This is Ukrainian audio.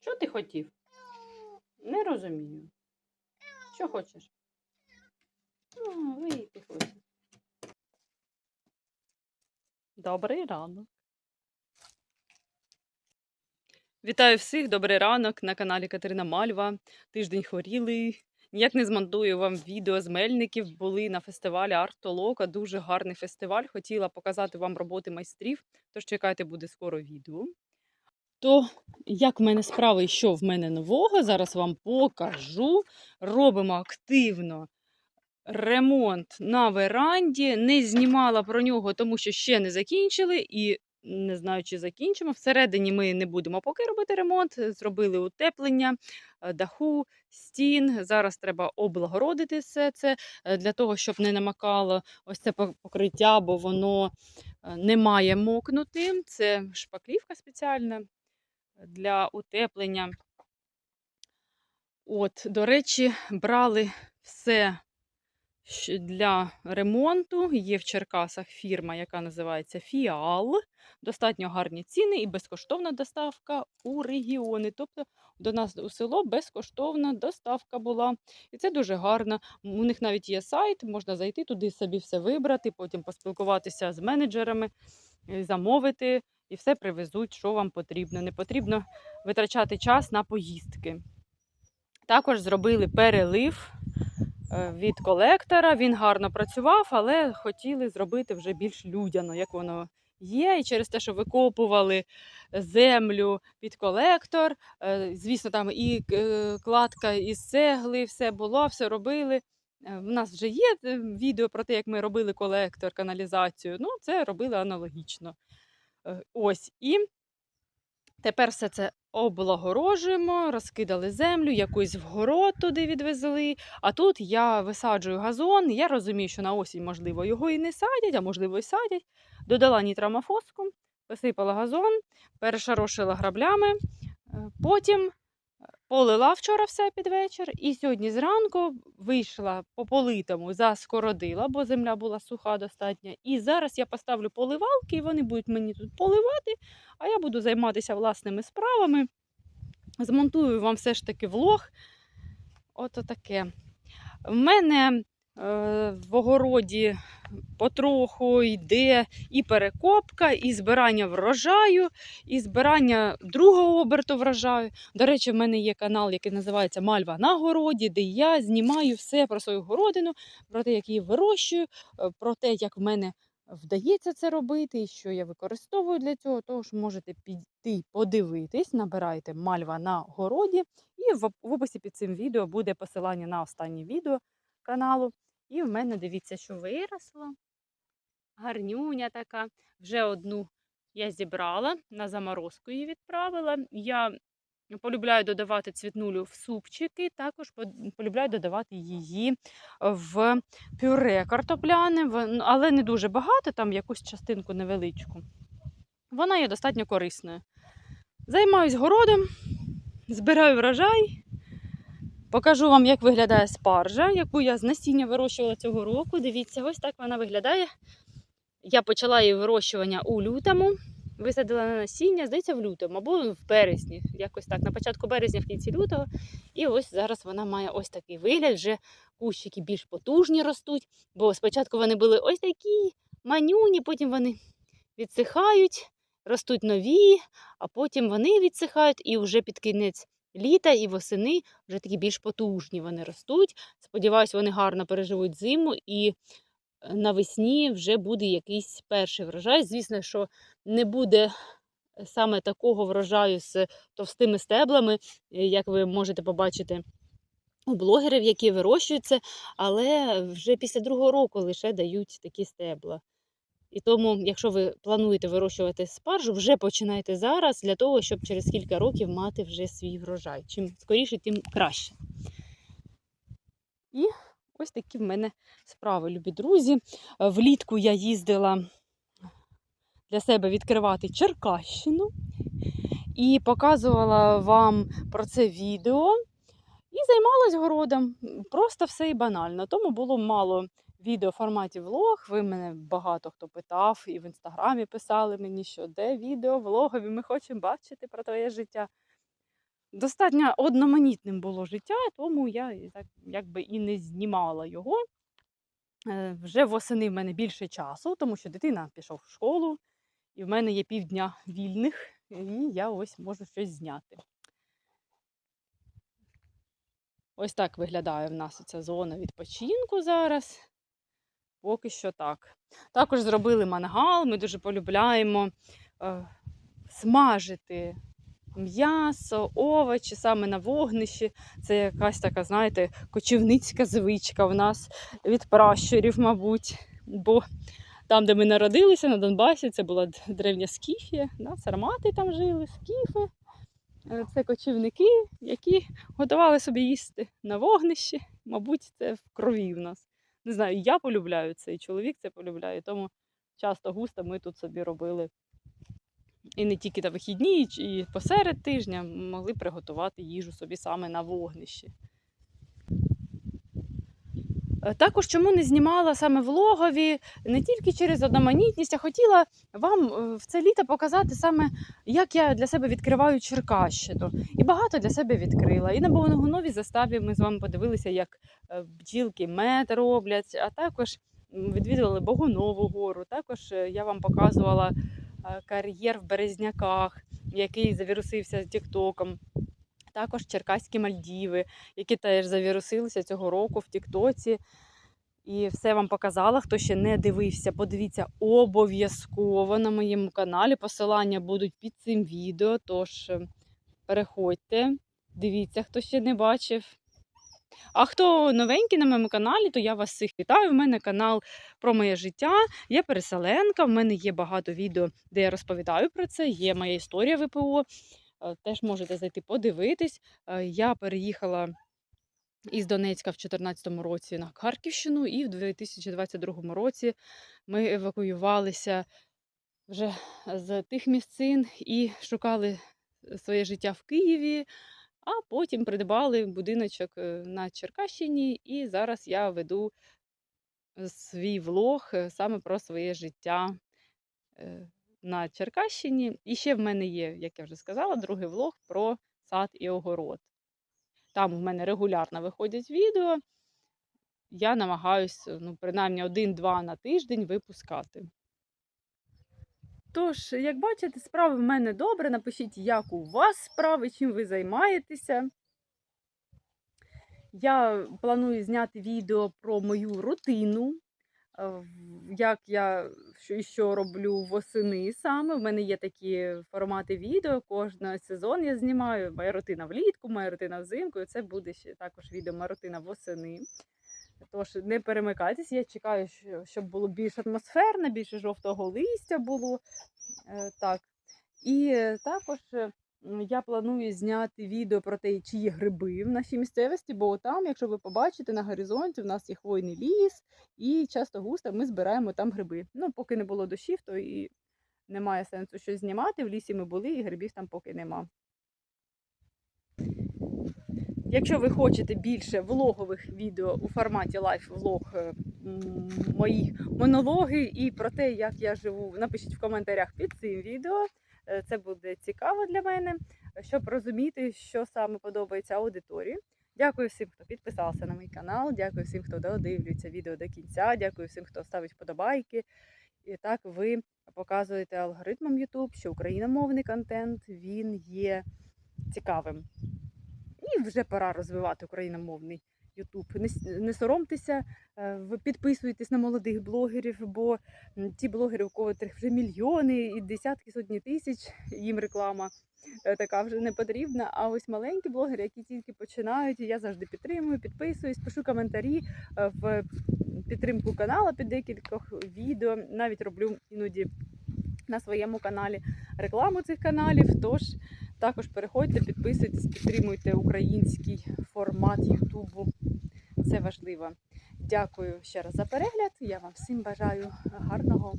Що ти хотів? Не розумію. Що хочеш? А, вийти хочеш. Добрий ранок. Вітаю всіх, добрий ранок на каналі Катерина Мальва. Тиждень хворілий. Ніяк не змонтую вам відео з Мельників. Були на фестивалі Арт-Толока. Дуже гарний фестиваль. Хотіла показати вам роботи майстрів. Тож чекайте, буде скоро відео. То, як в мене справи і що в мене нового, зараз вам покажу. Робимо активно ремонт на веранді. Не знімала про нього, тому що ще не закінчили. І не знаю, чи закінчимо. Всередині ми не будемо поки робити ремонт. Зробили утеплення е, даху, стін. Зараз треба облагородити все це е, для того, щоб не намакало ось це покриття, бо воно е, не має мокнути. Це шпаклівка спеціальна для утеплення. От, до речі, брали все для ремонту. Є в Черкасах фірма, яка називається Фіал. Достатньо гарні ціни і безкоштовна доставка у регіони. Тобто до нас у село безкоштовна доставка була. І це дуже гарно. У них навіть є сайт, можна зайти туди собі все вибрати, потім поспілкуватися з менеджерами, е, замовити і все привезуть, що вам потрібно. Не потрібно витрачати час на поїздки. Також зробили перелив е, від колектора. Він гарно працював, але хотіли зробити вже більш людяно, як воно є. І через те, що викопували землю під колектор. е, Звісно, там і е, кладка із цегли, все було, все робили. В нас вже є відео про те, як ми робили колектор, каналізацію. Ну, це робили аналогічно. Е, Ось і тепер все це облагорожуємо, розкидали землю, якусь вгород туди відвезли. А тут я висаджую газон. Я розумію, що на осінь, можливо, його і не садять, а можливо, і садять. Додала нітрамофоску, посипала газон, перешарошила граблями. Е, Потім полила вчора все під вечір. І сьогодні зранку вийшла по политому, заскородила, бо земля була суха достатньо. І зараз я поставлю поливалки, і вони будуть мені тут поливати, а я буду займатися власними справами. Змонтую вам все ж таки влог. Ото таке. В мене в огороді потроху йде і перекопка, і збирання врожаю, і збирання другого оберту врожаю. До речі, в мене є канал, який називається Мальва на городі, де я знімаю все про свою городину, про те, як її вирощую, е, про те, як в мене вдається це робити, і що я використовую для цього. Тож можете піти подивитись, набирайте Мальва на городі, і в описі під цим відео буде посилання на останнє відео каналу. І в мене дивіться, що виросло. Гарнюня така. Вже одну я зібрала, на заморозку її відправила. Я полюбляю додавати цвітнулю в супчики, також полюбляю додавати її в пюре картопляне, але не дуже багато, там якусь частинку невеличку. Вона є достатньо корисною. Займаюсь городом, збираю врожай. Покажу вам, як виглядає спаржа, яку я з насіння вирощувала цього року. Дивіться, ось так вона виглядає. Я почала її вирощування у лютому. Висадила на насіння, здається, в лютому або в березні, якось так, на початку березня, в кінці лютого. І ось зараз вона має ось такий вигляд. Вже кущики більш потужні ростуть, бо спочатку вони були ось такі манюні, потім вони відсихають, ростуть нові, а потім вони відсихають і вже під кінець літа і восени вже такі більш потужні вони ростуть. Сподіваюсь, вони гарно переживуть зиму і е, навесні вже буде якийсь перший врожай. Звісно, що не буде саме такого врожаю з товстими стеблами, е, як ви можете побачити у блогерів, які вирощуються, але вже після другого року лише дають такі стебла. І тому, якщо ви плануєте вирощувати спаржу, вже починайте зараз для того, щоб через кілька років мати вже свій врожай. Чим скоріше, тим краще. І ось такі в мене справи, любі друзі. Е, Влітку я їздила для себе відкривати Черкащину і показувала вам про це відео. І займалась городом. Просто все і банально. Тому було мало відео форматі влог. Ви мене багато хто питав, і в інстаграмі писали мені, що де відео, влогові, ми хочемо бачити про твоє життя. достатньо одноманітним було життя, тому я так якби і не знімала його. Е, Вже восени в мене більше часу, тому що дитина пішов в школу, і в мене є півдня вільних, і я ось можу щось зняти. Ось так виглядає в нас ця зона відпочинку зараз. Поки що так. Також зробили мангал, ми дуже полюбляємо е, смажити м'ясо, овочі саме на вогнищі. Це якась така, знаєте, кочівницька звичка в нас від пращурів, мабуть. Бо там, де ми народилися, на Донбасі, це була древня скіфія, да? сармати там жили, скіфи. Е, Це кочівники, які готували собі їсти на вогнищі. Мабуть, це в крові в нас. Не знаю, я полюбляю це, і чоловік це полюбляє, тому часто густо ми тут собі робили. І не тільки на вихідні, і посеред тижня могли приготувати їжу собі саме на вогнищі. Е, Також чому не знімала саме влогові, не тільки через одноманітність, а хотіла вам е, в це літо показати саме, як я для себе відкриваю Черкащину. І багато для себе відкрила. І на Богоногуновій заставі ми з вами подивилися, як е, бджілки мед роблять, а також відвідували Богунову гору. Також я вам показувала кар'єр в Березняках, який завірусився Тіктоком. Також Черкаські Мальдіви, які теж завірусилися цього року в Тіктоці. І все вам показала. Хто ще не дивився, подивіться обов'язково на моєму каналі. Посилання будуть під цим відео. Тож е, переходьте, дивіться, хто ще не бачив. А хто новенький на моєму каналі, то я вас всіх вітаю. У мене канал про моє життя. Я переселенка. В мене є багато відео, де я розповідаю про це. Є моя історія ВПО. Е, Теж можете зайти подивитись. Е, Я переїхала із Донецька в 2014 році на Харківщину, і в 2022 році ми евакуювалися вже з тих місцин і шукали своє життя в Києві, а потім придбали будиночок е, на Черкащині, і зараз я веду свій влог саме про своє життя на Черкащині. І ще в мене є, як я вже сказала, другий влог про сад і огород. Там в мене регулярно виходять відео. Я намагаюся, ну, принаймні один-два на тиждень випускати. Тож, як бачите, справи в мене добре. Напишіть, як у вас справи, чим ви займаєтеся. Я планую зняти відео про мою рутину, як я що, і що роблю восени саме. В мене є такі формати відео. Кожен сезон я знімаю. Моя рутина влітку, моя рутина взимку. І це буде ще також відео моя рутина восени. Тож не перемикайтесь, я чекаю, щоб було більш атмосферно, більше жовтого листя було. Е, Так. І е, також е, я планую зняти відео про те, чи є гриби в нашій місцевості, бо там, якщо ви побачите, на горизонті в нас є хвойний ліс, і часто густо ми збираємо там гриби. Ну, поки не було дощів, то і немає сенсу щось знімати. В лісі ми були, і грибів там поки нема. Якщо ви хочете більше влогових відео у форматі лайф-влог, е, мої монологи і про те, як я живу, напишіть в коментарях під цим відео. Е, Це буде цікаво для мене, щоб розуміти, що саме подобається аудиторії. Дякую всім, хто підписався на мій канал. Дякую всім, хто додивлюється відео до кінця. Дякую всім, хто ставить вподобайки. І так ви показуєте алгоритмам YouTube, що україномовний контент він є цікавим. І вже пора розвивати україномовний YouTube. Не, соромтеся, е, підписуйтесь на молодих блогерів, бо ті блогери, у котрих вже мільйони і десятки сотні тисяч, їм реклама е, така вже не потрібна. А ось маленькі блогери, які тільки починають, я завжди підтримую, підписуюсь, пишу коментарі е, в підтримку каналу під декількох відео. Навіть роблю іноді на своєму каналі рекламу цих каналів. Тож також переходьте, підписуйтесь, підтримуйте український формат Ютубу. Це важливо. Дякую ще раз за перегляд. Я вам всім бажаю гарного